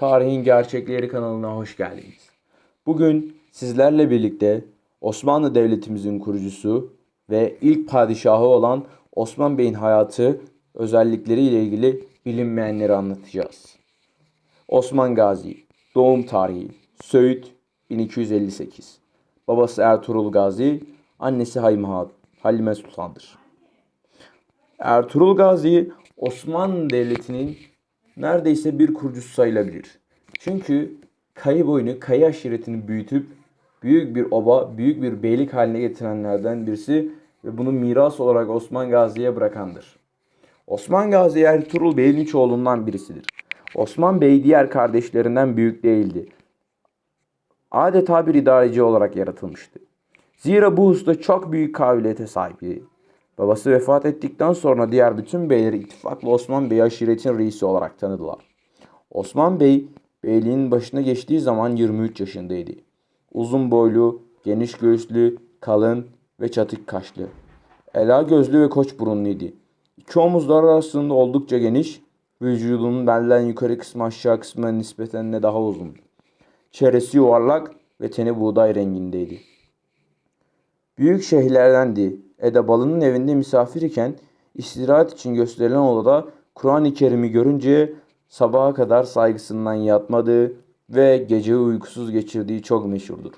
Tarihin Gerçekleri kanalına hoş geldiniz. Bugün sizlerle birlikte Osmanlı Devletimizin kurucusu ve ilk padişahı olan Osman Bey'in hayatı, özellikleri ile ilgili bilinmeyenleri anlatacağız. Osman Gazi, doğum tarihi, Söğüt 1258. Babası Ertuğrul Gazi, annesi Halime Sultan'dır. Ertuğrul Gazi Osmanlı Devleti'nin neredeyse bir kurucusu sayılabilir. Çünkü Kayı boyunu, Kayı aşiretini büyütüp büyük bir oba, büyük bir beylik haline getirenlerden birisi ve bunu miras olarak Osman Gazi'ye bırakandır. Osman Gazi Ertuğrul Bey'in üç oğlundan birisidir. Osman Bey diğer kardeşlerinden büyük değildi. Adeta bir idareci olarak yaratılmıştı. Zira bu hususta çok büyük kabiliyete sahipti. Babası vefat ettikten sonra diğer bütün beyleri ittifakla Osman Bey aşiretin reisi olarak tanıdılar. Osman Bey beyliğin başına geçtiği zaman 23 yaşındaydı. Uzun boylu, geniş göğüslü, kalın ve çatık kaşlı. Ela gözlü ve koç burunluydu. İki omuzlar arasında oldukça geniş, vücudunun belden yukarı kısmı aşağı kısmına nispeten de daha uzundu. Çehresi yuvarlak ve teni buğday rengindeydi. Büyük şehirlerdendi. Edebalı'nın evinde misafir iken istirahat için gösterilen odada Kur'an-ı Kerim'i görünce sabaha kadar saygısından yatmadığı ve gece uykusuz geçirdiği çok meşhurdur.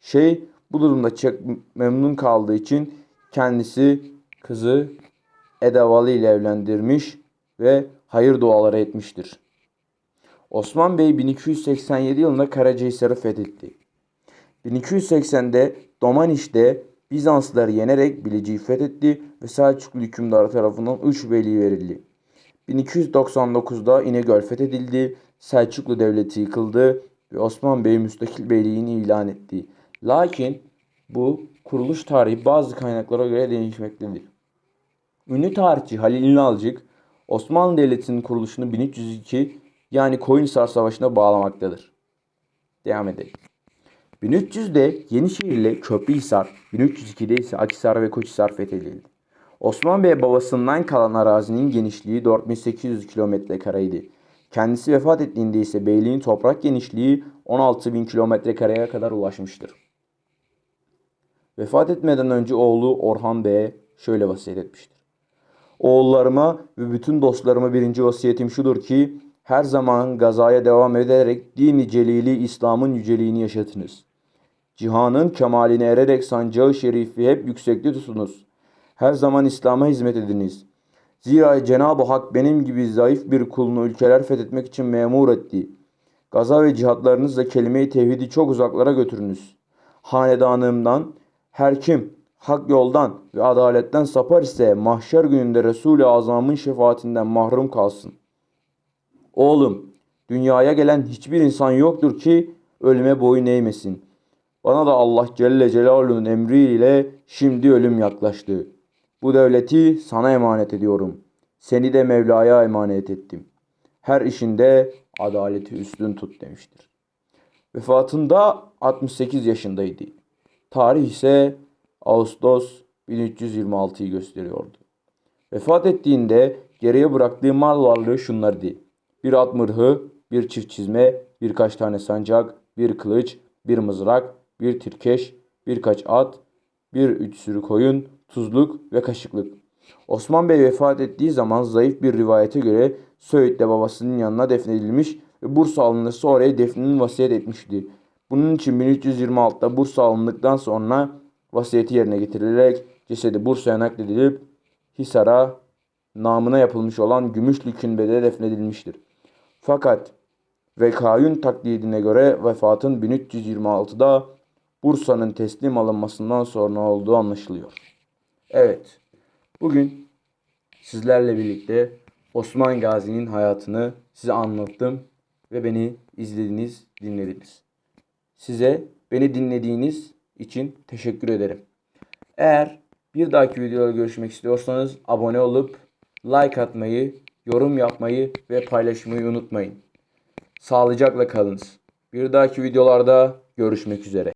Şey bu durumda çok memnun kaldığı için kendisi kızı Edebalı ile evlendirmiş ve hayır duaları etmiştir. Osman Bey 1287 yılında Karacahisar'ı fethetti. 1280'de Domaniş'te Bizanslıları yenerek Bilecik'i fethetti ve Selçuklu hükümdarı tarafından 3 beyliği verildi. 1299'da İnegöl fethedildi, Selçuklu devleti yıkıldı ve Osman Bey müstakil beyliğini ilan etti. Lakin bu kuruluş tarihi bazı kaynaklara göre değişmektedir. Ünlü tarihçi Halil İnalcık, Osmanlı Devleti'nin kuruluşunu 1302 yani Koyunhisar Savaşı'na bağlamaktadır. Devam edelim. 1300'de Yenişehir ile Köprühisar, 1302'de ise Akhisar ve Koçhisar fethedildi. Osman Bey babasından kalan arazinin genişliği 4800 kilometre kareydi. Kendisi vefat ettiğinde ise beyliğin toprak genişliği 16.000 kilometre kareye kadar ulaşmıştır. Vefat etmeden önce oğlu Orhan Bey'e şöyle vasiyet etmiştir. Oğullarıma ve bütün dostlarıma birinci vasiyetim şudur ki her zaman gazaya devam ederek dini celili İslam'ın yüceliğini yaşatınız. Cihanın kemaline ererek sancağı şerifi hep yüksekte tutunuz. Her zaman İslam'a hizmet ediniz. Zira Cenab-ı Hak benim gibi zayıf bir kulunu ülkeler fethetmek için memur etti. Gaza ve cihatlarınızla kelime-i tevhidi çok uzaklara götürünüz. Hanedanımdan her kim hak yoldan ve adaletten sapar ise mahşer gününde Resul-i Azam'ın şefaatinden mahrum kalsın. Oğlum, dünyaya gelen hiçbir insan yoktur ki ölüme boyun eğmesin. Bana da Allah Celle Celaluhu'nun emriyle şimdi ölüm yaklaştı. Bu devleti sana emanet ediyorum. Seni de Mevla'ya emanet ettim. Her işinde adaleti üstün tut demiştir. Vefatında 68 yaşındaydı. Tarih ise Ağustos 1326'yı gösteriyordu. Vefat ettiğinde geriye bıraktığı mal varlığı şunlardı. Bir at mırhı, bir çift çizme, birkaç tane sancak, bir kılıç, bir mızrak, bir tirkeş, birkaç at, bir üç sürü koyun, tuzluk ve kaşıklık. Osman Bey vefat ettiği zaman zayıf bir rivayete göre Söğüt'te babasının yanına defnedilmiş ve Bursa alınırsa oraya defninin vasiyet etmişti. Bunun için 1326'da Bursa alındıktan sonra vasiyeti yerine getirilerek cesedi Bursa'ya nakledilip Hisar'a namına yapılmış olan Gümüşlü Künbe'de defnedilmiştir. Fakat Vekayun taklidine göre vefatın 1326'da Bursa'nın teslim alınmasından sonra olduğu anlaşılıyor. Evet, bugün sizlerle birlikte Osman Gazi'nin hayatını size anlattım ve beni izlediniz, dinlediniz. Size beni dinlediğiniz için teşekkür ederim. Eğer bir dahaki videoda görüşmek istiyorsanız abone olup like atmayı, yorum yapmayı ve paylaşmayı unutmayın. Sağlıcakla kalınız. Bir dahaki videolarda görüşmek üzere.